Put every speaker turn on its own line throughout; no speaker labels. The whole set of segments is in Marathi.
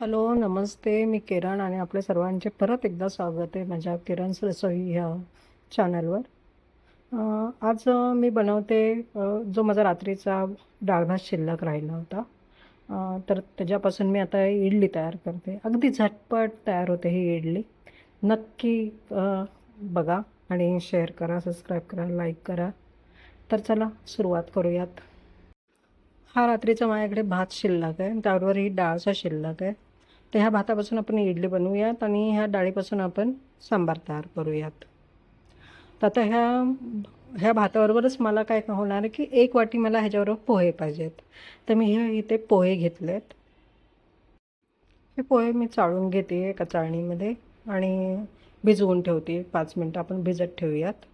हॅलो नमस्ते. मी किरण आणि आपल्या सर्वांचे परत एकदा स्वागत आहे माझ्या किरण रसोई ह्या चॅनलवर आज मी बनवते जो माझा रात्रीचा डाळ भात शिल्लक राहिला होता. तर त्याच्यापासून मी आता इडली तयार करते. अगदी झटपट तयार होते ही इडली. नक्की बघा आणि शेअर करा सबस्क्राईब करा लाईक करा. तर चला सुरुवात करूयात. हा रात्रीचा माझ्याकडे भात शिल्लक आहे त्याबरोबर ही डाळचा शिल्लक आहे. तर ह्या भातापासून आपण इडली बनवूयात आणि ह्या डाळीपासून आपण सांबार तयार करूयात. तर आता ह्या ह्या भाताबरोबरच मला काय होणार आहे की एक वाटी मला ह्याच्याबरोबर पोहे पाहिजेत. तर मी हे इथे पोहे घेतलेत. हे पोहे मी चाळून घेते एका चाळणीमध्ये आणि भिजवून ठेवते. पाच मिनटं आपण भिजत ठेवूयात.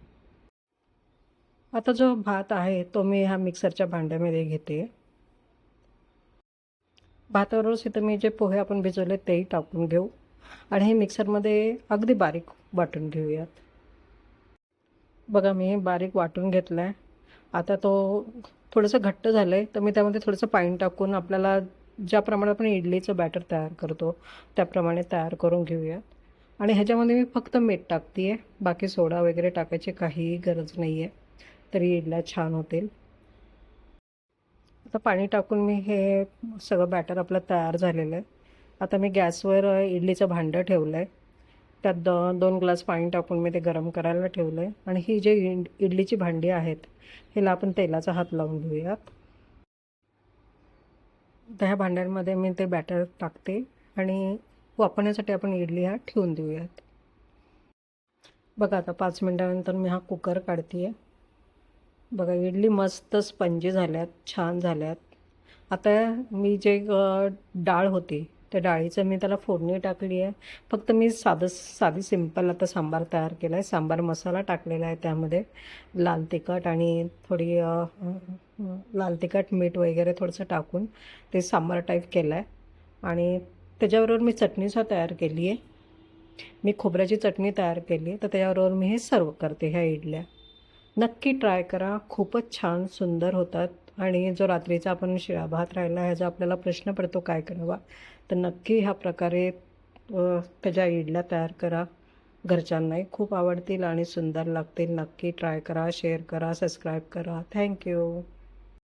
आता जो भात आहे तो मी ह्या मिक्सरच्या भांड्यामध्ये घेते. भाताबरोबर इथं मी जे पोहे आपण भिजवले तेही टाकून घेऊ. आणि हे मिक्सरमध्ये अगदी बारीक वाटून घेऊयात. बघा मी हे बारीक वाटून घेतलं आहे आता तो थोडंसं घट्ट झालं आहे तर मी त्यामध्ये थोडंसं पाणी टाकून आपल्याला ज्याप्रमाणे आपण इडलीचं बॅटर तयार करतो त्याप्रमाणे तयार करून घेऊयात. आणि ह्याच्यामध्ये मी फक्त मीठ टाकते आहे बाकी सोडा वगैरे टाकायची काहीही गरज नाही आहे तरी इडल्या छान होतील. आता पाणी टाकून मी हे सगळं बॅटर आपलं तयार झालेलं आहे. आता मी गॅसवर इडलीचं भांडं ठेवलं आहे त्यात द दोन ग्लास पाणी टाकून मी ते गरम करायला ठेवलं आहे आणि ही जे इड इडलीची भांडी आहेत हिला आपण तेलाचा हात लावून घेऊयात. तर ह्या भांड्यांमध्ये मी ते बॅटर टाकते आणि वापरण्यासाठी आपण इडली हा ठेवून देऊयात. बघा आता पाच मिनटानंतर मी हा कुकर काढते आहे बघा इडली मस्त स्पंजी झाल्यात छान झाल्यात. आता मी जे डाळ होती त्या डाळीचं मी त्याला फोडणी टाकली आहे. फक्त मी साधं साधी सिंपल आता सांबार तयार केला आहे सांबार मसाला टाकलेला आहे त्यामध्ये. लाल तिखट आणि थोडी लाल तिखट मीठ वगैरे थोडंसं टाकून ते सांबार टाईप केलं आहे आणि त्याच्याबरोबर मी चटणीसुद्धा तयार केली आहे. मी खोबऱ्याची चटणी तयार केली आहे. तर त्याच्याबरोबर मी हे सर्व करते ह्या इडल्या. नक्की ट्राय करा. खूपच छान सुंदर होतात. आणि जो रात्रीचा आपण शिळा भात राहिला ह्याचा आपल्याला प्रश्न पडतो काय करावा? तर नक्की ह्या प्रकारे त्याच्या इडल्या तयार करा. घरच्यांनाही खूप आवडतील आणि सुंदर लागतील. नक्की ट्राय करा शेअर करा सबस्क्राईब करा. थँक्यू